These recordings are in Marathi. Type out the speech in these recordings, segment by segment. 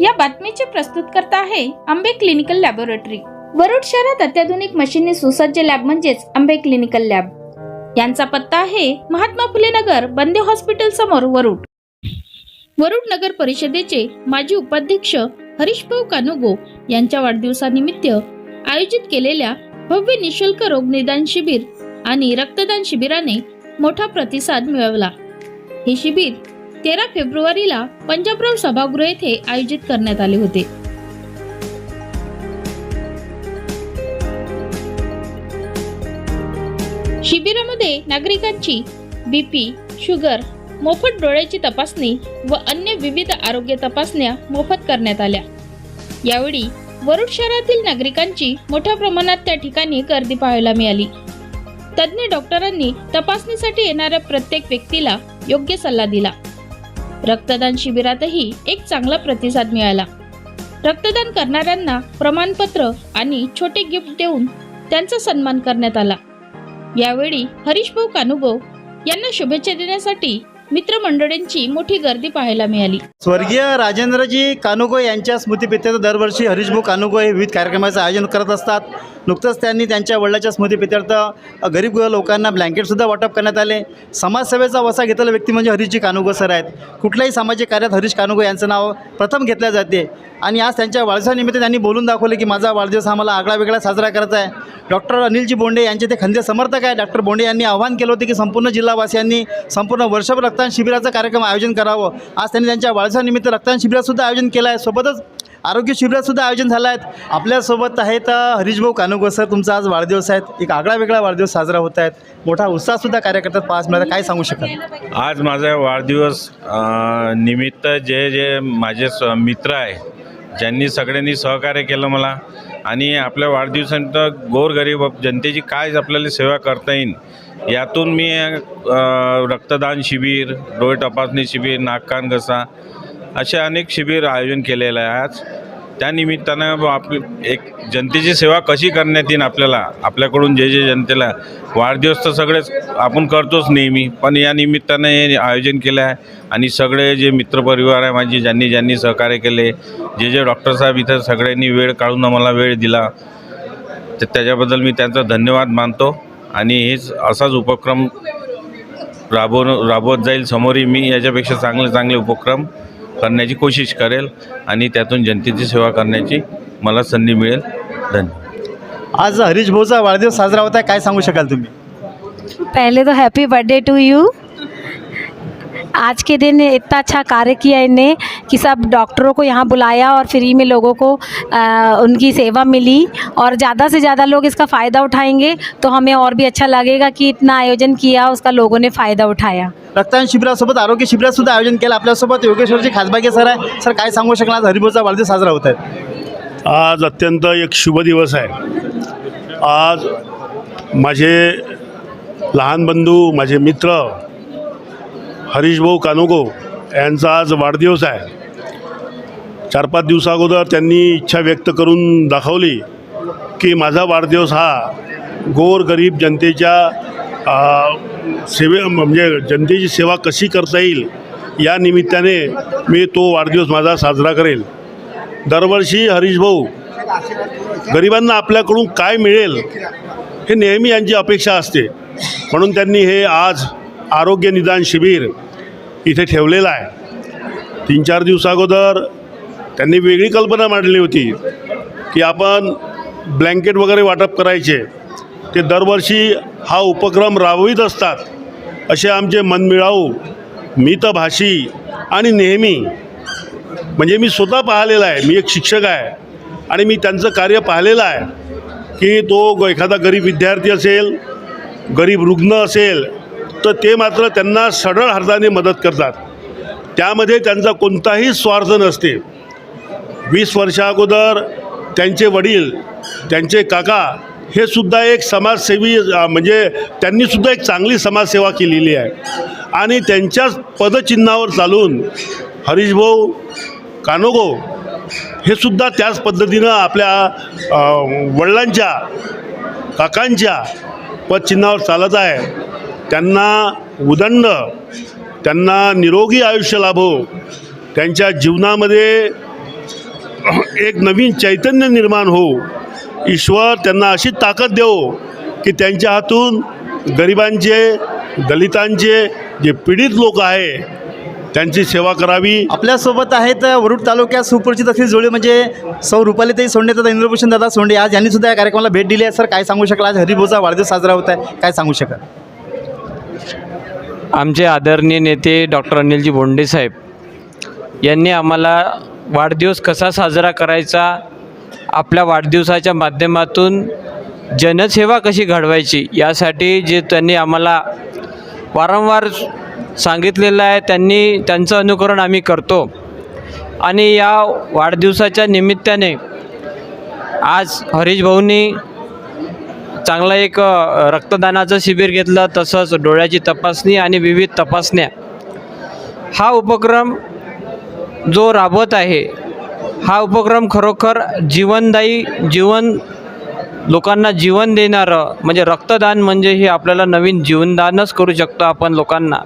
या बातमीचे प्रस्तुतकर्ता आहे आंबे क्लिनिकल लॅबोरेटरी. वरुड शहरात अत्याधुनिक मशीनने सुसज्ज लॅब म्हणजेच आंबे क्लिनिकल लॅब. यांचा पत्ता आहे महात्मा फुले नगर बंदे हॉस्पिटल समोर वरुड. वरुड नगर परिषदेचे माजी उपाध्यक्ष हरीशभाऊ कानुगो यांच्या वाढदिवसानिमित्त आयोजित केलेल्या भव्य निशुल्क रोगनिदान शिबिर आणि रक्तदान शिबिराने मोठा प्रतिसाद मिळवला. हे शिबिर तेरा फेब्रुवारीला पंजाबराव सभागृह येथे आयोजित करण्यात आले होते. शिबिरामध्ये नागरिकांची बीपी शुगर मोफत डोळ्याची तपासणी व अन्य विविध आरोग्य तपासण्या मोफत करण्यात आल्या. यावेळी वरुड शहरातील नागरिकांची मोठ्या प्रमाणात त्या ठिकाणी गर्दी पाहायला मिळाली. तज्ज्ञ डॉक्टरांनी तपासणीसाठी येणाऱ्या प्रत्येक व्यक्तीला योग्य सल्ला दिला. रक्तदान शिबिरातही एक चांगला प्रतिसाद मिळाला. रक्तदान करणाऱ्यांना प्रमाणपत्र आणि छोटे गिफ्ट देऊन त्यांचा सन्मान करण्यात आला. यावेळी हरीशभाऊ कानुगो यांना शुभेच्छा देण्यासाठी मित्रमंडळींची मोठी गर्दी पाहायला मिळाली. स्वर्गीय राजेंद्रजी कानुगो यांच्या स्मृतीपित्यर्थ दरवर्षी हरीशभाऊ कानुगो हे विविध कार्यक्रमाचं आयोजन करत असतात. नुकतंच त्यांनी त्यांच्या वडिलाच्या स्मृतीपित्यर्थ गरीब लोकांना ब्लँकेटसुद्धा वाटप करण्यात आले. समाजसेवेचा वसा घेतलेला व्यक्ती म्हणजे हरीशजी कानुगो सर आहेत. कुठल्याही सामाजिक कार्यात हरीश कानुगो यांचं नाव प्रथम घेतलं जाते. आणि आज त्यांच्या वाढदिवसानिमित्त त्यांनी बोलून दाखवलं की माझा वाढदिवस हा मला आगळा वेगळा साजरा करायचा आहे. डॉक्टर अनिलजी बोंडे यांचे ते खंदे समर्थक आहे डॉक्टर बोंडे यांनी आवाहन केलं होतं की संपूर्ण जिल्हावासियांनी संपूर्ण वर्षभर रक्तदान शिबिराचं कार्यक्रम आयोजन करावं. आज त्यांनी त्यांच्या वाढदिवसानिमित्त रक्तदान शिबिरातसुद्धा आयोजन केलं आहे. सोबतच आरोग्य शिबिरातसुद्धा आयोजन झालं आहे. आपल्यासोबत आहेत हरीशभाऊ कानुगो सर. तुमचा आज वाढदिवस आहेत एक आगळा वेगळा वाढदिवस साजरा होत आहेत मोठा उत्साहसुद्धा कार्यकर्त्यात पाच मिळाला. काय सांगू शकाल? आज माझा वाढदिवस निमित्त जे जे माझे स मित्र आहे ज्यांनी सगळ्यांनी सहकार्य केलं मला. आणि आपल्या वाढदिवसानंतर गोरगरीब जनतेची काय आपल्याला सेवा करता येईल यातून मी रक्तदान शिबिर डोळे तपासणी शिबिर नाक कान घसा असे अनेक शिबिर आयोजन केलेलं आहे आज. त्यानिमित्तानं आप आपली एक जनतेची सेवा कशी करण्यात येईल आपल्याला आपल्याकडून जे जे जनतेला वाढदिवस तर सगळेच आपण करतोच नेहमी पण या निमित्तानं हे आयोजन केलं आहे. आणि सगळे जे मित्रपरिवार आहे माझे ज्यांनी ज्यांनी सहकार्य केले जे जे डॉक्टर साहेब इथं सगळ्यांनी वेळ काढून आम्हाला वेळ दिला तर त्याच्याबद्दल मी त्यांचा धन्यवाद मानतो. आणि हेच असाच उपक्रम राबवून राबवत जाईल. समोरही मी याच्यापेक्षा चांगले चांगले उपक्रम करण्याची कोशिश करेल आणि त्यातून जनतेची सेवा करण्याची मला संधी मिळेल. धन्यवाद. आज हरीशभाऊचा वाढदिवस साजरा होत आहे. काय सांगू शकाल तुम्ही? पहले तो हैप्पी बर्थडे टू यू आज के दिन इतना अच्छा कार्य किया इनने कि सब डॉक्टरों को यहाँ बुलाया और फ्री में लोगों को आ, उनकी सेवा मिली और ज़्यादा से ज़्यादा लोग इसका फ़ायदा उठाएंगे। तो हमें और भी अच्छा लगेगा कि इतना आयोजन किया उसका लोगों ने फ़ायदा उठाया। रक्तदान शिबिरासोबत आरोग्य शिबिरात सुद्धा आयोजन केलं. आपल्यासोबत योगेश्वरजी खासबागे सर आहे. सर काय सांगू शकाल? आज हरिभाऊचा वाढदिवस साजरा होत आहे. आज अत्यंत एक शुभ दिवस आहे. आज माझे लहान बंधू माझे मित्र हरीशभाऊ कानुगो यांचा आज वाढदिवस आहे. चार पाच दिवसाअगोदर त्यांनी इच्छा व्यक्त करून दाखवली की माझा वाढदिवस हा गोरगरीब जनतेच्या सेवे म्हणजे जनतेची सेवा कशी करता येईल या निमित्ताने मी तो वाढदिवस माझा साजरा करेल. दरवर्षी हरीशभाऊ गरिबांना आपल्याकडून काय मिळेल हे नेहमी यांची अपेक्षा असते. म्हणून त्यांनी हे आज आरोग्य निदान शिबिर इथे ठेवलेला आहे. तीन चार दिवसाअगोदर त्यांनी वेगळी कल्पना मांडली होती की आपण ब्लँकेट वगैरे वाटप करायचे. ते दरवर्षी हा उपक्रम राबवित असतात. असे आमचे मनमिळाऊ मितभाषी आणि नेहमी म्हणजे मी स्वतः पाहिलेला आहे. मी एक शिक्षक आहे आणि मी त्यांचं कार्य पाहिलेलं आहे की तो ग- एखादा गरीब विद्यार्थी असेल गरीब रुग्ण असेल तर ते मात्र त्यांना सरळ हाताने मदत करतात. त्यामध्ये त्यांचा कोणताही स्वार्थ नसते. वीस वर्षा अगोदर त्यांचे वडील त्यांचे काका हे सुद्धा एक समाजसेवी म्हणजे त्यांनीसुद्धा एक चांगली समाजसेवा केलेली आहे. आणि त्यांच्याच पदचिन्हावर चालून हरीशभाऊ कानोगो हे सुद्धा त्याच पद्धतीनं आपल्या वडिलांच्या काकांच्या पदचिन्हावर चालत आहे. त्यांना उदंड त्यांना निरोगी आयुष्य लाभो त्यांच्या जीवनामध्ये एक नवीन चैतन्य निर्माण हो. ईश्वर त्यांना अशी ताकद देवो की त्यांच्या हातून गरिबांचे दलितांचे जे पीडित लोक आहे त्यांची सेवा करावी. आपल्यासोबत आहेत वरुड तालुक्यात सुपरिचित असलेली जोडी म्हणजे सौ रुपालीताई सोंडे तथा इंद्रभूषण दादा सोंडे. आज यांनी सुद्धा या कार्यक्रमाला भेट दिली आहे. सर काय सांगू शकला? आज हरिभोचा वाढदिवस साजरा होत आहे. काय सांगू शकाल? आमचे आदरणीय नेते डॉक्टर अनिलजी बोंडे साहेब यांनी आम्हाला वाढदिवस कसा साजरा करायचा आपल्या वाढदिवसाच्या माध्यमातून जनसेवा कशी घडवायची यासाठी जे त्यांनी आम्हाला वारंवार सांगितलेलं आहे त्यांनी त्यांचं अनुकरण आम्ही करतो. आणि या वाढदिवसाच्या निमित्ताने आज हरीश भाऊंनी चांगलं एक रक्तदानाचं शिबिर घेतलं तसंच डोळ्याची तपासणी आणि विविध तपासण्या. हा उपक्रम जो राबवत आहे हा उपक्रम खरोखर जीवनदायी जीवन लोकांना जीवन देणारं म्हणजे रक्तदान म्हणजे हे आपल्याला नवीन जीवनदानच करू शकतो आपण लोकांना.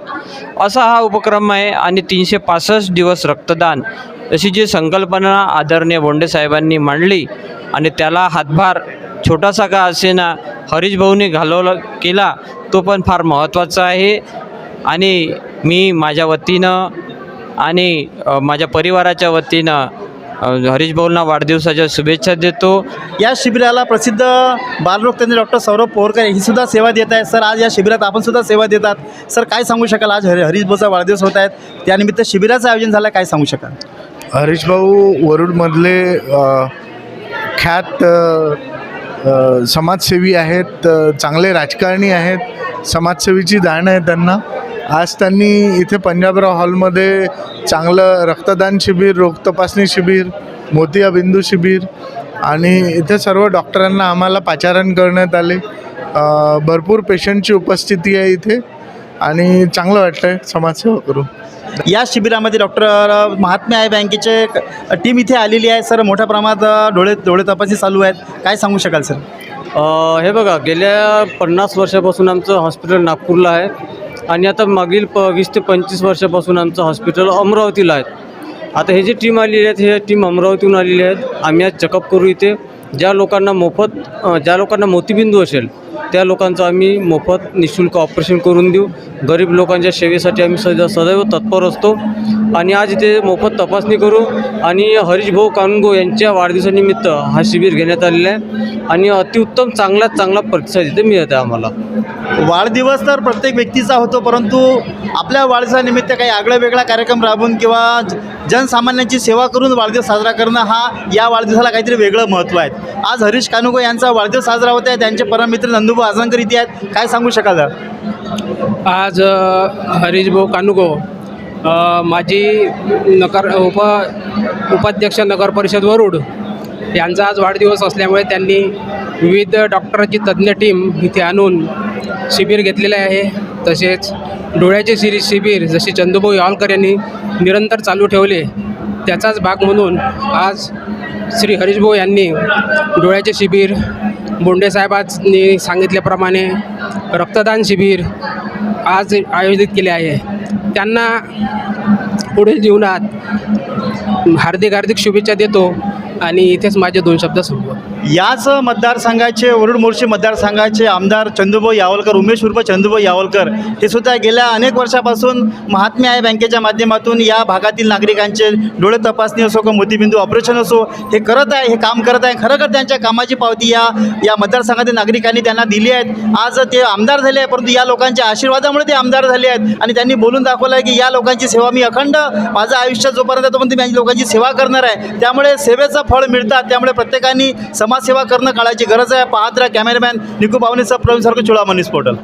असा हा उपक्रम आहे आणि तीनशे पासष्ट दिवस रक्तदान अशी जी संकल्पना आदरणीय बोंडे साहेबांनी मांडली आणि त्याला हातभार छोटासा का असेना हरीश भाऊने घालवला केला तो पण फार महत्त्वाचा आहे. आणि मी माझ्या वतीनं आणि माझ्या परिवाराच्या वतीनं हरीश भाऊंना वाढदिवसाच्या शुभेच्छा देतो. या शिबिराला प्रसिद्ध बालरोग तज्ञ डॉक्टर सौरभ पोहरकर ही सुद्धा सेवा देत आहेत. सर आज या शिबिरात आपण सुद्धा सेवा देतात सर काय सांगू शकाल? आज हरी हरीशभाऊचा वाढदिवस होत आहेत. त्यानिमित्त शिबिराचं आयोजन झालं काय सांगू शकाल? हरीश भाऊ वरुडमधले ख्यात समाजसेवी आहेत चांगले राजकारणी आहेत समाजसेवेची जाण आहे त्यांना. आज त्यांनी इथे पंजाबराव हॉलमध्ये चांगलं रक्तदान शिबिर रोग तपासणी शिबिर मोतिया बिंदू शिबिर आणि इथे सर्व डॉक्टरांना आम्हाला पाचारण करण्यात आले. भरपूर पेशंटची उपस्थिती आहे इथे आणि चांगलं वाटलं आहे समाजसेवा करून या शिबिरामध्ये डॉक्टर महात्मे आहे बँकेचे टीम इथे आलेली आहे. सर मोठ्या प्रमाणात डोळे डोळे तपासणी चालू आहेत. काय सांगू शकाल सर? हे बघा गेल्या पन्नास वर्षापासून आमचं हॉस्पिटल नागपूरला आहे. आणि आता मागील प वीस ते पंचवीस वर्षापासून आमचं हॉस्पिटल अमरावतीला आहे. आता हे जी टीम आलेली आहेत हे टीम अमरावतीहून आलेली आहेत. आम्ही आज चेकअप करू इथे. ज्या लोकांना मोफत ज्या लोकांना मोतीबिंदू असेल त्या लोकांचं आम्ही मोफत निशुल्क ऑपरेशन करून देऊ. गरीब लोकांच्या सेवेसाठी आम्ही सदैव सदैव तत्पर असतो. आणि आज इथे मोफत तपासणी करू. आणि हरीशभाऊ कानगो यांच्या वाढदिवसानिमित्त हा शिबिर घेण्यात आलेला आहे. आणि अतिउत्तम चांगल्यात चांगला प्रतिसाद इथे मिळत आहे आम्हाला. वाढदिवस तर प्रत्येक व्यक्तीचा होतो परंतु आपल्या वाढदिवसानिमित्त काही आगळा वेगळा कार्यक्रम राबवून किंवा जनसामान्यांची सेवा करून वाढदिवस साजरा करणं हा या वाढदिवसाला काहीतरी वेगळं महत्त्व आहे. आज हरीश कानुगो यांचा वाढदिवस साजरा होत आहे. त्यांचे परममित्र नंदुभाऊ आजनकर इथे आहेत. काय सांगू शकाल? आज हरीशभाऊ कानुगो माजी नगर उप उपाध्यक्ष नगर परिषद वरुड यांचा आज वाढदिवस असल्यामुळे त्यांनी विविध डॉक्टरांची तज्ज्ञ टीम इथे आणून शिबिर घेतलेले आहे. तसेच डोळ्याचे शिरी शिबिर जसे चंदूभाऊ यावलकर यांनी निरंतर चालू ठेवले त्याचाच भाग म्हणून आज श्री हरीशभाऊ यांनी डोळ्याचे शिबिर बोंडेसाहेबांनी सांगितल्याप्रमाणे रक्तदान शिबिर आज आयोजित केले आहे. त्यांना पुढील जीवनात हार्दिक हार्दिक शुभेच्छा देतो आणि इथेच माझे दोन शब्द सुरू याच मतदारसंघाचे वरुड मोर्शी मतदारसंघाचे आमदार चंदूभाऊ यावलकर उमेश उर्फ चंदूभाऊ यावलकर हे सुद्धा गेल्या अनेक वर्षापासून महात्मा आहे बँकेच्या माध्यमातून. या भागातील नागरिकांचे डोळे तपासणी असो किंवा मोतीबिंदू ऑपरेशन असो हे करत आहे हे काम करत आहे. खरं त्यांच्या कामाची पावती या या मतदारसंघातील नागरिकांनी त्यांना दिली आहेत. आज ते आमदार झाले आहे परंतु या लोकांच्या आशीर्वादामुळे ते आमदार झाले आहेत. आणि त्यांनी बोलून दाखवलं आहे की या लोकांची सेवा मी अखंड माझं आयुष्य जोपर्यंत तोपर्यंत मी लोकांची सेवा करणार आहे. त्यामुळे सेवेचं फळ मिळतात. त्यामुळे प्रत्येकाने समाजसेवा करणं काळाची गरज आहे. पाहत राहा कॅमेरामॅन निकू सब प्रवीण सारखं चुळा मनीस पोर्टल.